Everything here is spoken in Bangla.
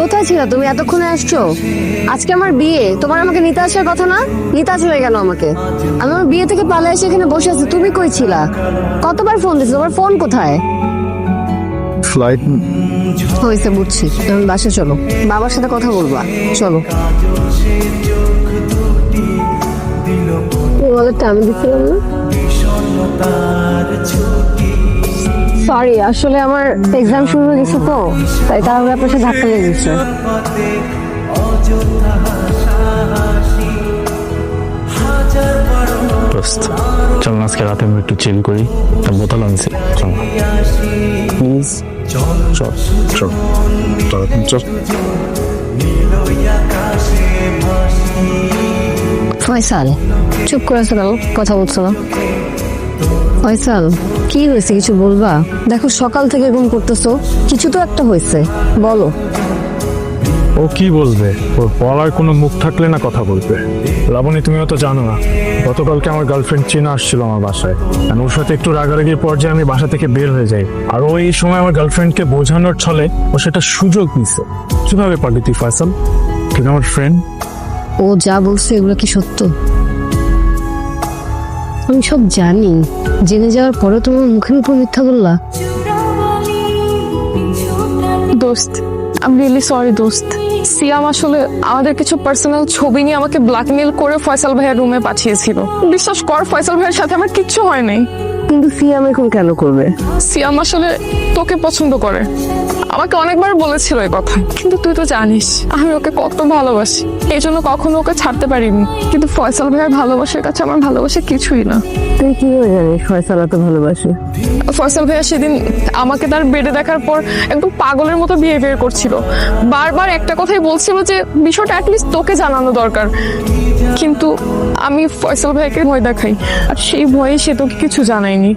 কোথায় ছিল? তুমি এতক্ষণে আসছো? আজকে আমার বিয়ে। তোমার আমাকে নিতে আসার কথা না? নিতে আসবে কেন আমাকে। আমি আমার বিয়ে থেকে পালে এসে এখানে বসে আছি। তুমি কই ছিলা? কতবার ফোন দিছো তোমার ফোন কোথায়? ফ্লাইট হয়েছে বুঝছি। তুমি বাসে চলো। বাবার সাথে কথা বলবা। চলো। ওয়ালেটটা আমি দিচ্ছিলাম না? সরি আসলে আমার এক্সাম শুরু হয়ে গেছে তো তাই তাহলে আপনার সাথে ধাক্কা লেগে গেছে। চল না আজকে রাতে আমরা একটু চিল করি। একটা বোতল আনছি। চল। প্লিজ চল চল। তাড়াতাড়ি চল। ফয়সাল চুপ করে আছো কেন? কথা বলছো না। ফয়সাল কি হয়েছে কিছু বলবা? দেখো সকাল থেকে ঘুম করতেছো কিছু তো একটা হয়েছে বলো। ও কি বলবে? ওর বলার কোনো মুখ থাকলে না কথা বলবে। লাবণী তুমিও তো জানো না গতকালকে আমার গার্লফ্রেন্ড চীনা আসছিল আমার বাসায়। আর ওর সাথে একটু রাগারাগির পর্যায়ে আমি বাসা থেকে বের হয়ে যাই। আর ও এই সময় আমার গার্লফ্রেন্ডকে বোঝানোর ছলে ও সেটা সুযোগ নিছে কীভাবে পারলি তুই ফয়সাল? তুই আমার ফ্রেন্ড ও যা বলছে এগুলো কি সত্য? আমি সব জানি। জেনে যাওয়ার পরে তোমার মুখের উপর মিথ্যা বললা। দোস্ত আমি রিয়েলি সরি দোস্ত। সিয়াম আসলে আমাদের কিছু পার্সোনাল ছবি নিয়ে আমাকে ব্ল্যাকমেল করে ফয়সাল ভাইয়ের রুমে পাঠিয়েছিল। বিশ্বাস কর, ফয়সাল ভাইয়ের সাথে আমার কিচ্ছু হয় নাই। কিন্তু সিয়াম এখন কেন করবে? সিয়াম আসলে তোকে পছন্দ করে। আমাকে অনেকবার বলেছিল এই কথা কিন্তু তুই তো জানিস আমি ওকে কত ভালোবাসি। এই জন্য কখনো ওকে ছাড়তে পারিনি। কিন্তু ফয়সাল ভাইয়ের ভালোবাসার কাছে আমার ভালোবাসা কিছুই না। তুই কীভাবে জানিস ফয়সাল এত ভালোবাসে? ফয়সাল ভাইয়া সেদিন আমাকে তার বেডে দেখার পর একদম পাগলের মতো বিহেভিয়ার করছিল। বারবার একটা কথাই বলছিল যে বিষয়টা অ্যাটলিস্ট তোকে জানানো দরকার। কিন্তু আমি ফয়সাল ভাইকে ভয় দেখাই। আর সেই ভয়ে সে তোকে কিছু জানায়নি